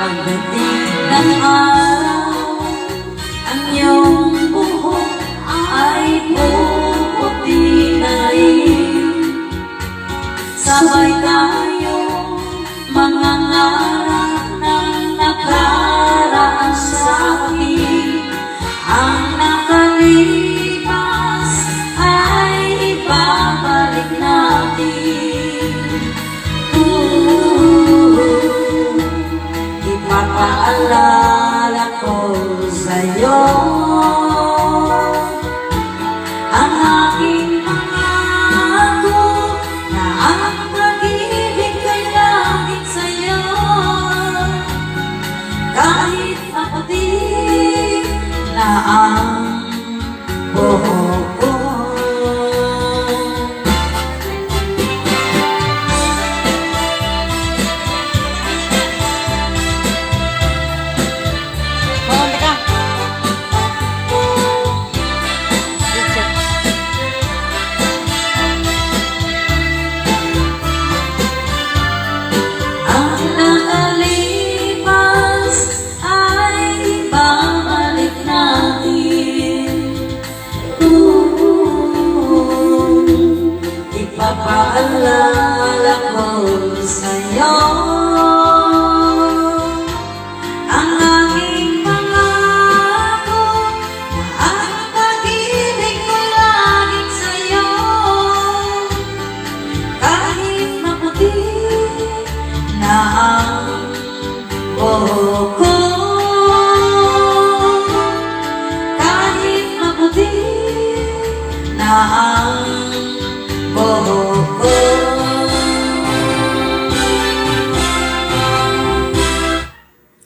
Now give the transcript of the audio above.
Pagdating ng araw Ang iyong buhok ay puputi na rin. Sabay tayo mga ngarap Ipapaalala ko sa'yo. Ang aking pangako Na ang pag-ibig ko'y laging sa'yo. Kahit maputi na ang ang lalak mong sa'yo. Ang aking pangako na ang pag-ibig ko laging sa'yo. Kahit maputi na ang buhok ko. Kahit maputi na ang